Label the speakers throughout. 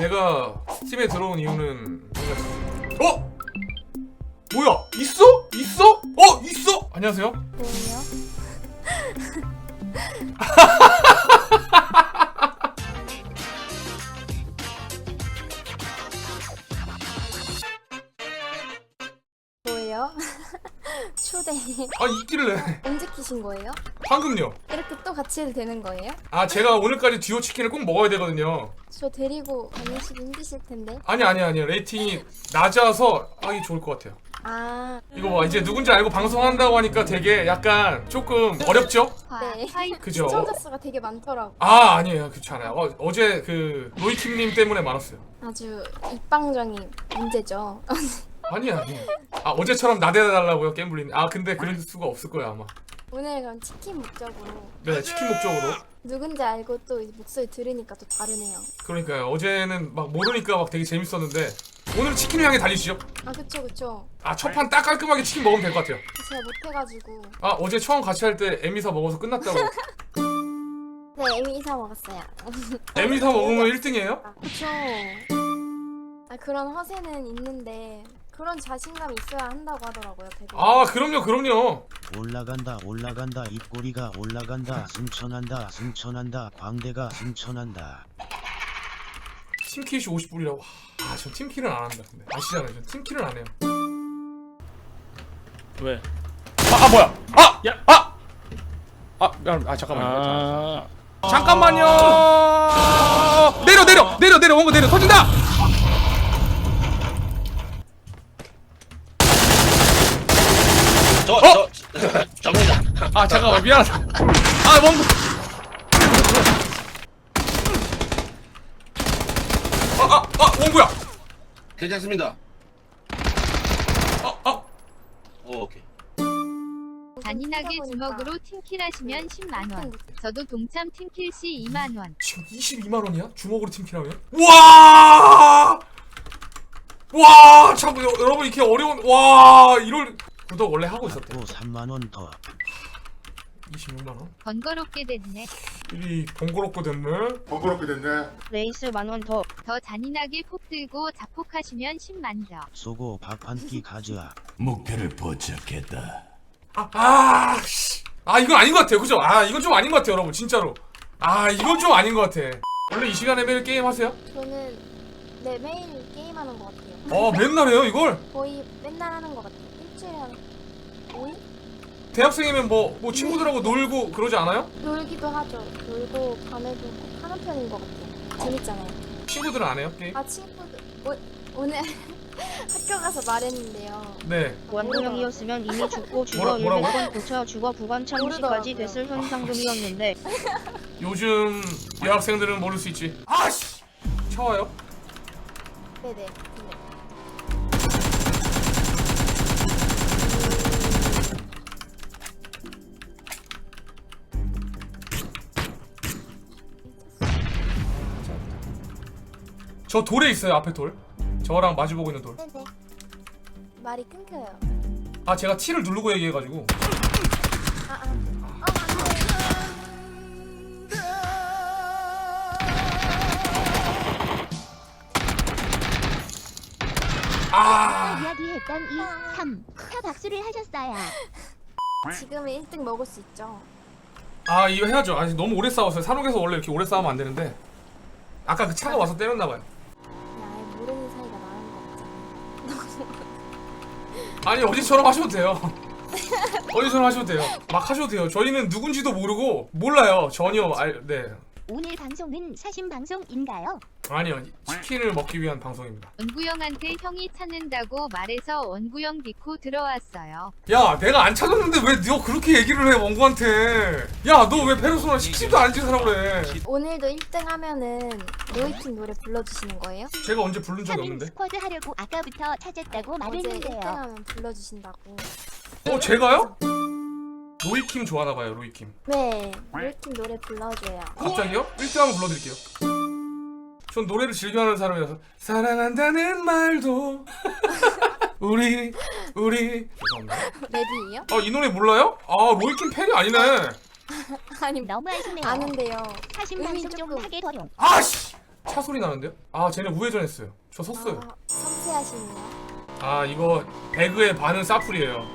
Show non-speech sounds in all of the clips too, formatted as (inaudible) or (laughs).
Speaker 1: 내가 팀에 들어온 이유는 어? 뭐야? 있어? 있어? 어? 있어? 안녕하세요.
Speaker 2: 뭐예요? (laughs) 뭐예요? 초대
Speaker 1: 아 있길래
Speaker 2: 언제 키신 거예요?
Speaker 1: 방금요.
Speaker 2: 이렇게 또 같이 해도 되는 거예요?
Speaker 1: 아 제가 오늘까지 듀오 치킨을 꼭 먹어야 되거든요.
Speaker 2: 저 데리고 다니시기 힘드실 텐데.
Speaker 1: 아니 아니 아니 레이팅이 낮아서 하기 좋을 것 같아요.
Speaker 2: 아,
Speaker 1: 이거 봐 이제 누군지 알고 방송한다고 하니까 되게 약간 조금 어렵죠?
Speaker 2: 네.
Speaker 1: 그죠?
Speaker 2: 시청자 수가 되게 많더라고.
Speaker 1: 아 아니에요 그렇지 않아요. 어, 어제 그 로이킴님 때문에 많았어요.
Speaker 2: 아주 입방정이 문제죠. (laughs)
Speaker 1: 아니야 아니야. 아 어제처럼 나대달라고요 겜블린. 아 근데 그럴 수가 없을 거야 아마.
Speaker 2: 오늘 그럼 치킨 목적으로
Speaker 1: 네 치킨 목적으로.
Speaker 2: 누군지 알고 또 이제 목소리 들으니까 또 다르네요.
Speaker 1: 그러니까요 어제는 막 모르니까 막 되게 재밌었는데 오늘은 치킨을 향해 달리시죠.
Speaker 2: 아 그쵸 그쵸.
Speaker 1: 아 첫 판 딱 깔끔하게 치킨 먹으면 될 것 같아요.
Speaker 2: 제가 못해가지고.
Speaker 1: 아 어제 처음 같이 할 때 에미사 먹어서 끝났다고. (laughs)
Speaker 2: 네 에미 이사 먹었어요. (laughs)
Speaker 1: 에미사 먹으면 1등이에요?
Speaker 2: 아, 그쵸. 아 그런 허세는 있는데 그런 자신감이 있어야 한다고 하더라고요. 되게.
Speaker 1: 아 그럼요 그럼요.
Speaker 3: 올라간다 올라간다 입꼬리가 올라간다 승천한다 승천한다 광대가 승천한다
Speaker 1: 팀킬이 50불이라고. 아, 전 팀킬은 안 한다. 근데 아시잖아요. 전 팀킬은 안 해요.
Speaker 4: 왜?
Speaker 1: 아, 아 뭐야? 아,
Speaker 4: 야.
Speaker 1: 아, 아, 미안, 아 잠깐만요.
Speaker 4: 아,
Speaker 1: 잠깐만요. 내려, 내려, 내려, 내려, 원고 내려, 터진다.
Speaker 5: 저,
Speaker 1: 어?
Speaker 5: 저, 접니다.
Speaker 1: 아, 잠깐만, 미안하다. 아, 원고. 아, 아, 아, 원고야.
Speaker 5: 괜찮습니다.
Speaker 1: 아, 아,
Speaker 5: 오, 오케이.
Speaker 6: 잔인하게 주먹으로 팀킬 하시면 10만 원. 저도 동참 팀킬 시 2만 원.
Speaker 1: 지금 22만 원이야? 주먹으로 팀킬하면? 와! 와, 참 여- 여러분 이렇게 어려운 와 이럴 구독 원래 하고 있었대.
Speaker 3: 또 3만원 더
Speaker 1: 26만 원.
Speaker 6: 번거롭게 됐네.
Speaker 1: 일이 번거롭고 됐네.
Speaker 7: 번거롭게 됐네.
Speaker 8: 레이스 만원 더.
Speaker 6: 더 잔인하게 폭 들고 자폭하시면 10만 더.
Speaker 3: 쏘고 밥 한 끼 가져와
Speaker 9: 목표를 포착했다.
Speaker 1: 아, 아, 씨. 아 이건 아닌 것 같아요, 그죠? 아 이건 좀 아닌 것 같아요, 여러분 진짜로. 아 이건 좀 아닌 것 같아. 원래 이 시간에 매일 게임 하세요?
Speaker 2: 저는 네 매일 게임하는 것 같아요.
Speaker 1: 어 맨날 해요 이걸?
Speaker 2: 거의 맨날 하는 것 같아요. 일주일에 한 5일?
Speaker 1: 대학생이면 뭐 뭐 친구들하고 놀고 그러지 않아요?
Speaker 2: 놀기도 하죠. 놀고 밤에도 꼭 하는 편인 것 같아요. 재밌잖아요.
Speaker 1: 친구들은 안 해요 게임?
Speaker 2: 아 친구들 오, 오늘 (laughs) 학교 가서 말했는데요.
Speaker 1: 네.
Speaker 8: 완구형이었으면 이미 죽고 죽어
Speaker 1: 뭐라- 뭐라고요?
Speaker 8: 100번 고쳐 죽어 9관 참시까지. 됐을 현상금이었는데 (laughs)
Speaker 1: 요즘 여학생들은 모를 수 있지. 아씨. 쳐와요?
Speaker 2: 네네. 네.
Speaker 1: 저 돌에 있어요 앞에 돌. 저랑 마주보고 있는 돌.
Speaker 2: 네네. 말이 끊겨요.
Speaker 1: 아 제가 T를 누르고 얘기해가지고.
Speaker 2: 아 아. 어 안돼.
Speaker 1: 아.
Speaker 10: 이야기했던 2, 3, 4 박수를 하셨어요.
Speaker 2: 지금은 1등 먹을 수 있죠.
Speaker 1: 아 이거 해야죠. 아 너무 오래 싸웠어요. 산옥에서 원래 이렇게 오래 싸우면 안 되는데. 아까 그 차가 와서 때렸나 봐요. 아니 어제처럼 하셔도 돼요. (laughs) 어제처럼 하셔도 돼요. 막 하셔도 돼요. 저희는 누군지도 모르고 몰라요. 전혀 알 네.
Speaker 10: 오늘 방송은 사신 방송인가요?
Speaker 1: 아니요. 치킨을 먹기 위한 방송입니다.
Speaker 6: 원구형한테 형이 찾는다고 말해서 원구형 디코 들어왔어요.
Speaker 1: 야, 내가 안 찾았는데 왜 너 그렇게 얘기를 해 원구한테? 야, 너 왜 페르소나 시키지도 않은 짓을 하고 그래?
Speaker 2: 오늘도 1등 하면은 로이킴 노래 불러주시는 거예요?
Speaker 1: 제가 언제 부른 적이
Speaker 10: 3인
Speaker 1: 없는데?
Speaker 10: 스쿼드 하려고 아까부터 찾았다고
Speaker 2: 어제 1등
Speaker 10: 말했는데요.
Speaker 2: 하면 불러주신다고.
Speaker 1: 어, 제가요? 로이킴 좋아하나 봐요, 로이킴.
Speaker 2: 네, 로이킴 노래 불러줘요.
Speaker 1: 갑자기요? 1등 한번 불러드릴게요. 전 노래를 즐겨하는 사람이라서 사랑한다는 말도 우리 우리 죄송합니다.
Speaker 2: 랩이에요?
Speaker 1: 아, 이 노래 몰라요? 아, 로이킴 팬이 아니네.
Speaker 2: 아니
Speaker 10: 너무 하시네요.
Speaker 2: 아는데요. 음이
Speaker 10: 방송 좀
Speaker 2: 조금-
Speaker 10: 하게 더용.
Speaker 1: 아씨! 차 소리 나는데요? 아 쟤네 우회전했어요 저 섰어요
Speaker 2: 아, 섬세하시네요.
Speaker 1: 아 이거 배그의 반은 사풀이에요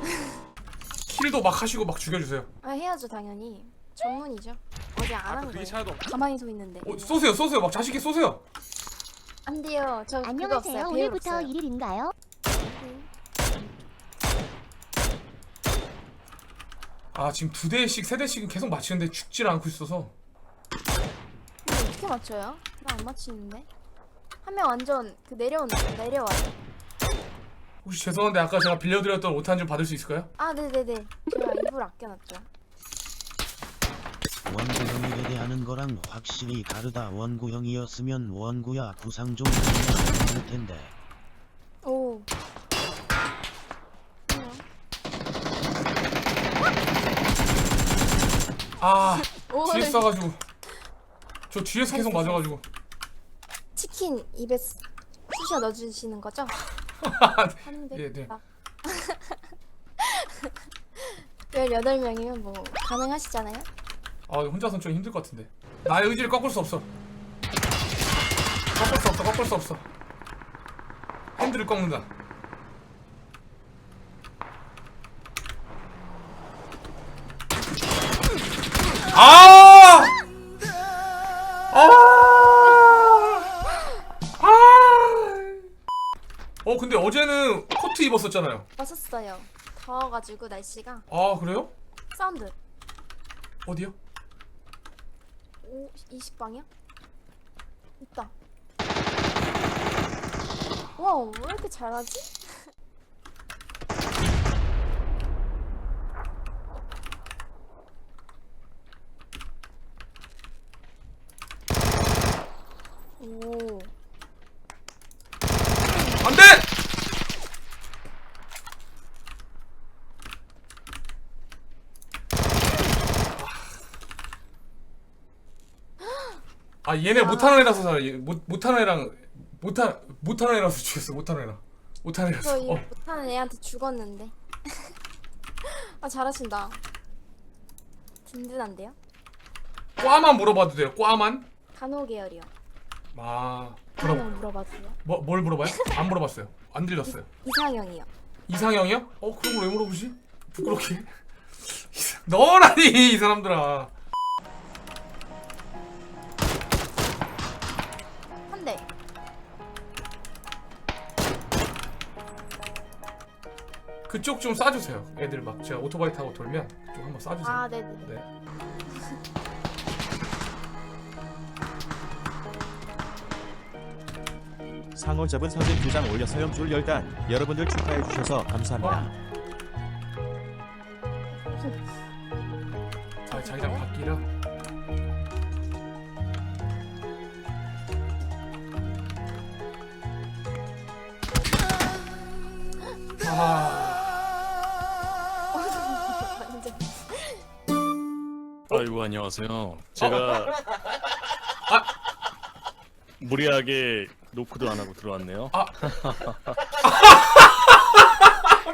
Speaker 1: (laughs) 킬도 막 하시고 막 죽여주세요
Speaker 2: 아 해야죠 당연히. 전문이죠. 어제 안한 거예요.
Speaker 1: 차도
Speaker 2: 가만히 서 있는데.
Speaker 1: 어, 쏘세요 쏘세요 막 자식이 쏘세요
Speaker 2: 안 돼요. 저 그거
Speaker 10: 안녕하세요.
Speaker 2: 없어요. 배율
Speaker 10: 오늘부터
Speaker 2: 없어요.
Speaker 10: 1일인가요?
Speaker 1: 아 지금 두 대씩 세 대씩은 계속 맞히는데 죽질 않고 있어서
Speaker 2: 이거 어떻게 맞춰요? 나 안 맞히는데. 한 명 완전 그 내려온다. 내려와요.
Speaker 1: 혹시 죄송한데 아까 제가 빌려드렸던 오탄 좀 받을 수 있을까요?
Speaker 2: 아 네네네. 제가 일부러 아껴놨죠.
Speaker 3: 원구형이 대대하는 거랑 확실히 다르다 원구형이었으면 원구야 부상 좀 해줄 텐데
Speaker 2: 오.
Speaker 1: 아
Speaker 2: 오,
Speaker 1: 뒤에
Speaker 2: 네.
Speaker 1: 쏴가지고 저 뒤에서 계속 맞아가지고
Speaker 2: 치킨 입에 쑤- 쑤셔 넣어주시는 거죠? (laughs) 하는데.
Speaker 1: 네, 네.
Speaker 2: 18명이면 (laughs) 뭐 가능하시잖아요?
Speaker 1: 아 혼자선 좀 힘들 것 같은데 나의 의지를 꺾을 수 없어 꺾을 수 없어 꺾을 수 없어 핸들을 꺾는다 아! 아! 아! 어 근데 어제는 코트 입었었잖아요
Speaker 2: 왔었어요. 더워가지고 날씨가
Speaker 1: 아 그래요?
Speaker 2: 사운드
Speaker 1: 어디요?
Speaker 2: 5, 20방이야? 있다. 와우 왜 이렇게 잘하지? 오
Speaker 1: 안돼! 아 얘네 못하는 애라서 살아. 얘 못 못하는 애랑 못하 못하는 애라서 죽였어. 못하는 애랑 못하는 애라서.
Speaker 2: 저이
Speaker 1: 어.
Speaker 2: 못하는 애한테 죽었는데 아 잘하신다 든든한데요?
Speaker 1: 꽈만 물어봐도 돼요. 꽈만?
Speaker 2: 간호 계열이요
Speaker 1: 아
Speaker 2: 하나
Speaker 1: 물어
Speaker 2: 물어봐도요
Speaker 1: 뭐 뭘 물어봐요? 안 물어봤어요. 안 들렸어요.
Speaker 2: 이상형이요
Speaker 1: 이상형이요? 어 그런 걸 왜 물어보지? 부끄럽게. (laughs) 너라니 이 사람들아. 그쪽 좀 쏴주세요. 애들 막 제가 오토바이 타고 돌면 그쪽 한번 쏴주세요.
Speaker 2: 아 네네
Speaker 1: 네.
Speaker 4: 상어 잡은 사진 두 장 올려서요 줄 열단 여러분들 축하해 주셔서 감사합니다.
Speaker 1: 아 자기장 바뀌라.
Speaker 7: 아이고 안녕하세요. 제가 무리하게 노크도 안 하고 들어왔네요. (laughs)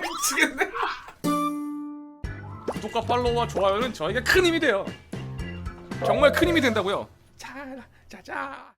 Speaker 1: 미치겠네. 구독과 팔로우와 좋아요는 저에게 큰 힘이 돼요. 정말 큰 힘이 된다고요. 자, 자자.